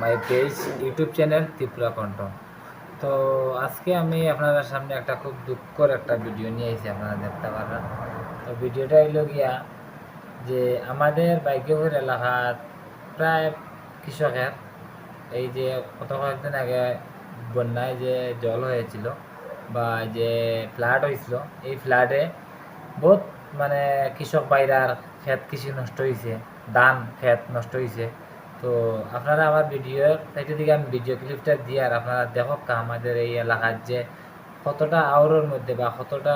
My page, YouTube channel Tripura Kantha. তো আজকে আমি আপনাদের সামনে একটা খুব দুঃখর একটা ভিডিও নিয়ে এসেছি আপনারা দেখতে পারেন তো ভিডিওটা হইল গিয়া যে আমাদের বাইকেপুর এলাকার প্রায় কৃষকের এই যে কত কয়েকদিন আগে বন্যায় যে জল হয়েছিল বা যে ফ্লাড হয়েছিল, এই ফ্লাডে বহুত মানে কৃষক বাইরার ক্ষেত কৃষি নষ্ট হয়েছে ধান ক্ষেত নষ্ট হয়েছে তো আপনারা আমার ভিডিও সাইটে দিকে আমি ভিডিও ক্লিপটা দিই আর আপনারা দেখো আমাদের এই এলাকার যে কতটা আওরের মধ্যে বা কতটা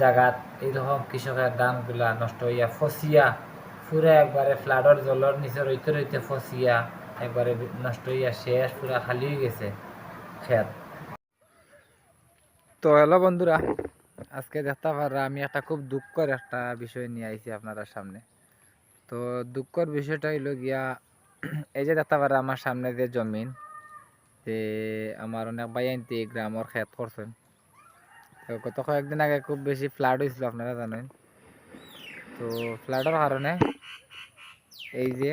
জায়গাত এইরকম কৃষকের ধানগুলা নষ্ট হইয়া ফসিয়া পুরা একবারে ফ্লাডর জলের নিচে রইতে রইতে ফসিয়া একবারে নষ্ট হইয়া শেষ পুরা খালি হয়ে গেছে খেত। তো হ্যালো বন্ধুরা, আজকে দেখতে পারা আমি একটা খুব দুঃখের একটা বিষয় নিয়ে আইছি আপনারা সামনে। তো দুঃখের বিষয়টা হইল গিয়া এই যে দেখতে পারা আমার সামনে যে জমিন, যে আমার অনেক বাইয়ান্তি গ্রামের খেত করছেন। তো গত কয়েকদিন আগে খুব বেশি ফ্লাড হয়েছিল, আপনারা জানেন। তো ফ্লাডের কারণে এই যে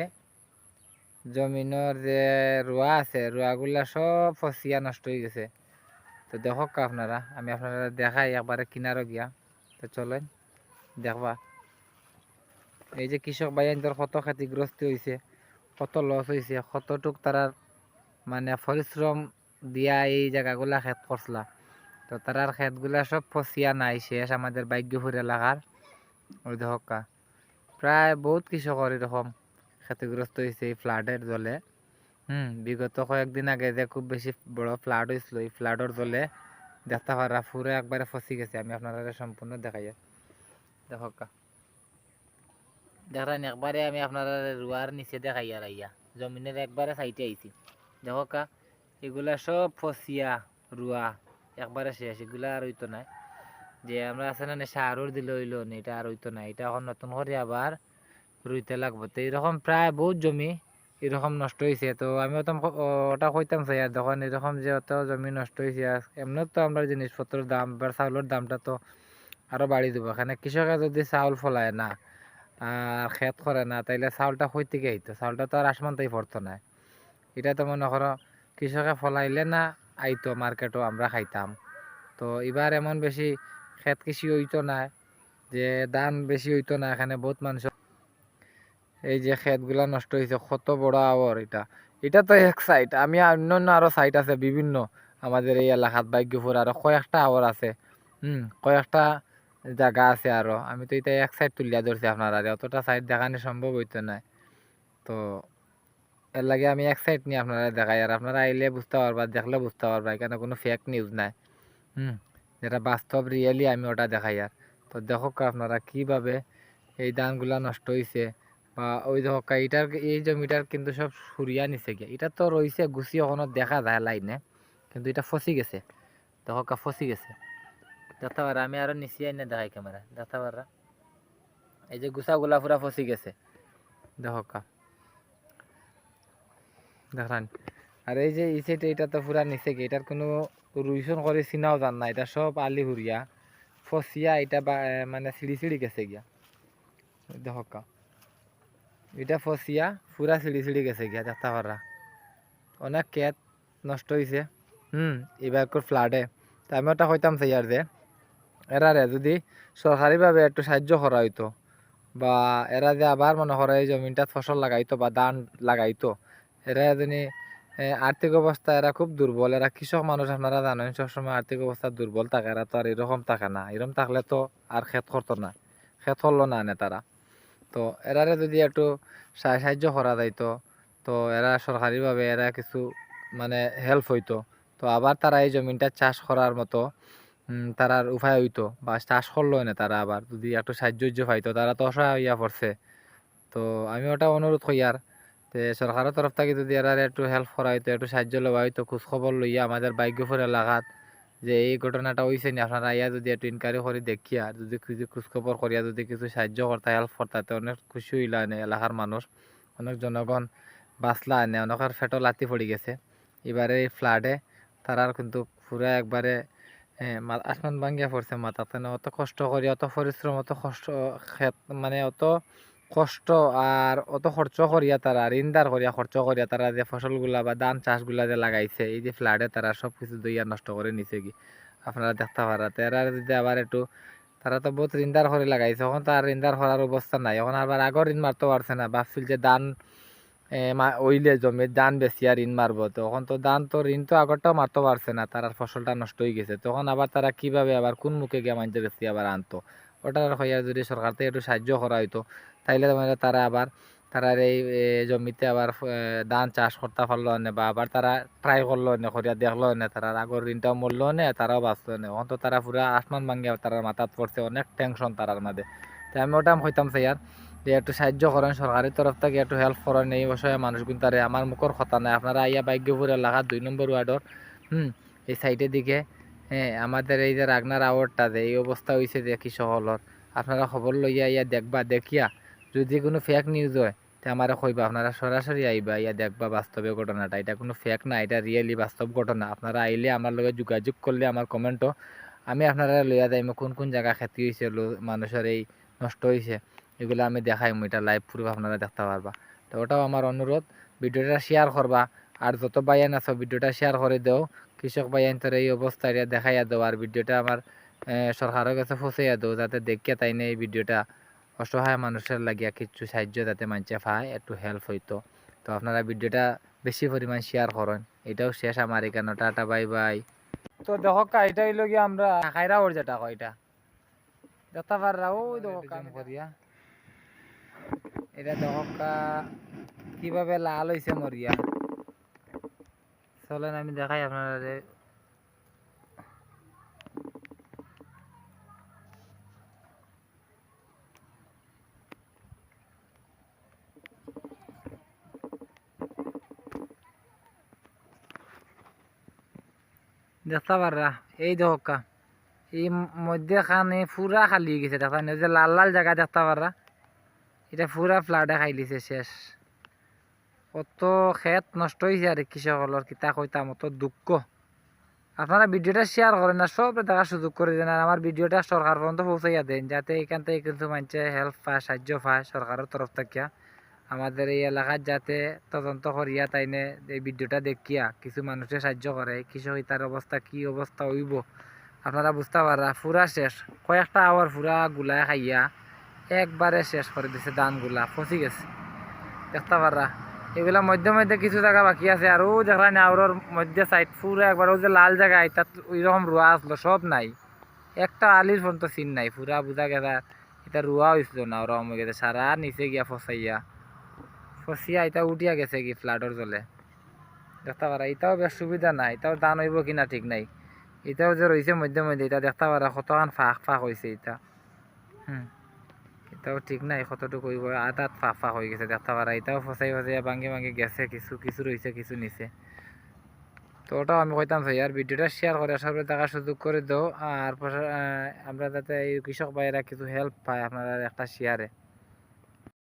জমিনের যে রোয়া আছে, রোয়াগুলা সব ফসিয়া নষ্ট হয়ে গেছে। তো দেখক আপনারা, আমি আপনারা দেখাই একবারে কিনারও গিয়া। তো চলেন, দেখবা। এই যে কৃষক বাইয়ান্তর কত ক্ষতিগ্রস্ত হয়েছে কত লস হয়েছে কতটুক তারার মানে পরিশ্রম দিয়া এই জায়গাগুলা ক্ষেত করছলা তো তারার ক্ষেতগুলা সব ফসিয়া নাই শেষ আমাদের ভাগ্যপুর এলাকার ওই দেখকা প্রায় বহুত কৃষকর এরকম ক্ষতিগ্রস্ত হয়েছে এই ফ্লাডের জলে। হুম, বিগত কয়েকদিন আগে যে খুব বেশি বড় ফ্লাড হয়েছিল এই ফ্লাডের জলে দেখতে পারা পুরো একবারে ফসি গেছে। আমি আপনারা সম্পূর্ণ দেখাই দেখকা দেখেন, একবারে আমি আপনারা রুয়ার নিচে দেখাই আর আইয়া। জমিনের একবারে সাইটে আইছি। দেখো কা, এগুলা সব ফসিয়া রুয়া, একবারে শেষ। এগুলা আর হইতো নাই যে আমরা আছে না সারর দিলে হইল না, এটা আর হইতো না। এটা এখন নতুন করে আবার রুইতে লাগবো। তো এইরকম প্রায় বহুত জমি এরকম নষ্ট হয়েছে তো আমি ওটা ওটা কইতাম আর যখন এরকম যে অত জমি নষ্ট হয়েছে এমনি তো আমরা জিনিসপত্রের দাম বা চাউলের দামটা তো আরও বাড়ি দেবো। এখানে কৃষকে যদি চাউল ফলায় না আর ক্ষেত করে না, তাইলে চাউলটা কই থেকে আইতো? চাউলটা তো আর আসমানতেই পড়তো না। এটা তো মনে করো, কৃষকে ফলাইলে না আইতো মার্কেটও আমরা খাইতাম। তো এবার এমন বেশি ক্ষেত কৃষি হইতো না, যে ধান বেশি হইতো না, এখানে বহুত মানুষ এই যে ক্ষেতগুলা নষ্ট হয়েছে কত বড় আওয়ার এটা। এটা তো এক সাইড আমি অন্য অন্য আরও সাইড আছে, বিভিন্ন। আমাদের এই এলাকাত ভাগ্যপুর আরও কয়েকটা আওয়ার আছে, হুম, কয়েকটা জায়গা আছে আরও। আমি তো এটা এক সাইড তুলিয়া ধরছি আপনারা অতটা সাইড দেখানো সম্ভব হইতো না। তো, এর লাগে আমি এক সাইড নিয়ে আপনারা দেখাই, আর আপনারা আইলে বুঝতে পারবা, দেখলে বুঝতে পারবা, এখানে কোনো ফেক নিউজ নাই। হুম, যেটা বাস্তব রিয়েলি আমি ওটা দেখাই আর। তো দেখো আপনারা কীভাবে এই ধানগুলা নষ্ট হয়েছে বা ওই দেখো এইটার, এই জমিটার কিন্তু সব সুরিয়া নিছে গিয়ে। এটা তো রয়েছে গুছি ওখানে দেখা যায় লাইনে, কিন্তু এটা ফসি গেছে। দেখো ফসি গেছে। দেখতে পারা আমি আরও নিচে আইনে দেখাই ক্যামেরা। পারা এই যে গুছাগুলা পুরা ফসি গেছে। দেখো কা। দেখান। আর এই যে এই এটা তো পুরা নিচে গিয়ে এটার কোনো রুইশন করে চিনাও জান না। এটা সব আলি হুরিয়া ফসিয়া, এটা মানে সিঁড়ি সিঁড়ি গেছে গিয়া। দেখো কা। এটা ফসিয়া, পুরা সিঁড়ি সিঁড়ি গেছে গিয়া পারা অনেক কেত নষ্ট হয়েছে হুম, এবার ফ্লাডে তা আমি ওটা কইতাম আর যে। এরারে যদি সরকারিভাবে একটু সাহায্য করা হইতো বা এরা যে আবার মনে করে এই জমিনটা ফসল লাগাইতো বা ধান লাগাইতো, এরা যদি আর্থিক অবস্থা এরা খুব দুর্বল। এরা কৃষক মানুষ আপনারা জানেন, সবসময় আর্থিক অবস্থা দুর্বল থাকে, এরা তো আর এরকম থাকে না। এরকম থাকলে তো আর ক্ষেত করতো না, ক্ষেত হলো না আনে তারা। তো এরারে যদি একটু সাহায্য করা যাইতো, তো এরা সরকারিভাবে এরা কিছু মানে হেল্প হইতো। তো আবার তারা এই জমিনটা চাষ করার মতো তারার উপায় হইতো বা চাষ করল না তারা আবার। যদি একটু সাহায্য পাইতো, তারা তো অসহায় হইয়া পড়ছে। তো আমি ওটা অনুরোধ করি আর তে সরকারের তরফ থেকে যদি এরা একটু হেল্প করা হইতো, একটু সাহায্য লওয়া হইতো, খোঁজখবর লইয়া আমাদের বাইকফুর এলাকাত যে এই ঘটনাটা হয়েছে নি, আপনারা ইয়া যদি একটু ইনকোয়ারি করে দেখিয়া যদি কিছু খোঁজখবর করিয়া যদি কিছু সাহায্য করতা হেল্প করতা অনেক খুশি হইলা এনে এলাকার মানুষ। অনেক জনগণ বাঁচলা এনে, অনেকের ফেটো লাতি পড়ে গেছে। এবারে এই ফ্লাডে তারার কিন্তু পুরা একবারে হ্যাঁ আসমান ভাঙ্গিয়া পড়ছে মাথাতে না অত কষ্ট করি, অত পরিশ্রম, অত কষ্ট ক্ষেত মানে অত কষ্ট আর অত খরচ করিয়া তারা ঋণদার করিয়া খরচ করিয়া তারা যে ফসলগুলা বা ধান চাষগুলা যে লাগাইছে, এই যে ফ্লাডে তারা সব কিছু দইয়া নষ্ট করে নিছে কি? আপনারা দেখতে পারা এরা যদি আবার একটু, তারা তো বহুত ঋণদার করে লাগাইছে, এখন তার ঋণদার করার অবস্থা নাই, এখন আবার আগর ঋণ মারতে পারছে না, ভাবছিল যে ধান ওইলে জমি ধান বেশি আর ঋণ মারবো। তখন তো ধান তো ঋণ তো আগরটাও মারতে পারছে না, তার ফসলটা নষ্ট হয়ে গেছে। তখন আবার তারা কীভাবে আবার, কোন মুখে গিয়ে মানুষের কাছে আবার আনতো? ওটা হইয়া যদি সরকার থেকে একটু সাহায্য করা হইতো, তাইলে মানে তারা আবার, তারা এই জমিতে আবার ধান চাষ করতে পারল না, বা আবার তারা ট্রাই করল না, করিয়া দেখল না, তারা আগর ঋণটাও মরলো না, তারাও বাঁচলো না। এখন তো তারা পুরা আসমান ভাঙ্গিয়া তারা মাথাত পড়ছে, অনেক টেনশন তারার মাঝে। তো আমি ওটা হইতাম স্যার যে একটু সাহায্য করেন সরকারের তরফ থেকে একটু হেল্প করেন, এই বিষয়ে মানুষ কিন্তু তারে আমার মুখর কথা নাই। আপনারা আইয়া ভাগ্যপুর এলাকা দুই নম্বর ওয়ার্ডর হুম, এই সাইডের দিকে হ্যাঁ আমাদের এই যে রাগনার আওয়ারটা যে, এই অবস্থা হয়েছে যে কৃষকলর আপনারা খবর লইয়া ইয়া দেখবা, দেখিয়া যদি কোনো ফেক নিউজ হয়, তে আমারে কইবা, আপনারা সরাসরি আইবা ইয়া দেখবা বাস্তবে ঘটনাটা। এটা কোনো ফেক না, এটা রিয়েলি বাস্তব ঘটনা। আপনারা আইলে আমার লগে যোগাযোগ করলে আমার কমেন্টও আমি আপনারা লইয়া যাইম, কোন কোন জায়গা ক্ষতি হয়েছে মানুষের এই নষ্ট হয়েছে এগুলো আমি দেখাই এটা লাইভ প্রুফ আপনারা দেখতে পারবা। তো ওটাও আমার অনুরোধ ভিডিওটা শেয়ার করবা। আর যত বাইয়ান আছো ভিডিওটা শেয়ার করে দেও। কৃষক বাইয়ান তোর এই অবস্থা এটা দেখাইয়া দেও। আর ভিডিওটা আমার সরকারের কাছে পৌঁছাইয়া দেও যাতে দেখিয়া তাই না এই ভিডিওটা অসহায় মানুষের লাগিয়া কিছু সাহায্য যাতে মানুষে পায় একটু হেল্প হইতো। তো আপনারা ভিডিওটা বেশি পরিমাণ শেয়ার করেন। এটাও শেষ আমার এখানে। টাটা বাই বাই তো দেখো কা এটা হইল গিয়ে আমরা খাইরা ওর যেটা কয় এটা। দেখতে পাররা? ওই দেখো কাম করিয়া। এটা দেখো কীভাবে লাল হইছে মরিয়া। চলেন, আমি দেখাই আপনারা দেখতে পাররা? এই দহকা এই মধ্যে খানে পুরা খালি গেছে। দেখা যায় যে লাল লাল জায়গা দেখতে পাররা? এটা পুরা ফ্লাডে খাই লিছে শেষ। কত খেত নষ্ট হয়েছে আর কৃষকসকলের কিতা কইতাম অত দুঃখ। আপনারা ভিডিওটা শেয়ার করেন না সব দেখার সুযোগ করে দেন আর আমার ভিডিওটা সরকার পর্যন্ত পৌঁছাইয়া দেন, যাতে এখান থেকে কিছু মানুষে হেল্প পায়, সাহায্য পায় সরকারের তরফ থেকে আমাদের এই এলাকার যাতে তদন্ত করিয়া তাইনে এই ভিডিওটা দেখিয়া কিছু মানুষে সাহায্য করে, কৃষক তার অবস্থা কি অবস্থা হইব, আপনারা বুঝতে পারা পুরা শেষ, কয়েকটা আওয়ার পুরা গুলায় খাইয়া একবারে শেষ করে দিছে ধানগুলা ফসি গেছে। দেখতে পারা এগুলা মধ্যে মধ্যে কিছু জায়গা বাকি আছে আর ও আওয়ার মধ্যে সাইড পুরা একবার ও যে লাল জায়গায় তাত ওইরকম রোয়া আসলো, সব নাই। একটা আলির পর্যন্ত সিন নাই, পুরা বুঝা গেছে এটা রোয়া হয়েছিল না ওরকম হয়ে গেছে, সারা নিচে গিয়া ফসাইয়া। ফসিয়া এটা উঠিয়া গেছে কি ফ্লাডর জলে। দেখতে পারা এটাও বেশ সুবিধা নাই, এটাও দান হইব কিনা ঠিক নাই। এটাও যে রয়েছে মধ্যে মধ্যে, এটা দেখতে পারা কতখান ফাঁক ফাঁক হয়েছে এটা। হুম। এটাও ঠিক নাই কতটুকু হইব আধাত ফাফা হয়ে গেছে দেখতে পারা এটাও ফসাই ফসাইয়া ভাঙে ভাঙে গেছে, কিছু কিছু রয়েছে কিছু নিচে তো ওটাও আমি কইতাম ভাই আর ভিডিওটা শেয়ার করে সবাই দেখার সুযোগ করে দাও। আর আমরা যাতে এই কৃষক ভাইয়েরা কিছু হেল্প পায়, আপনারা একটা শেয়ারে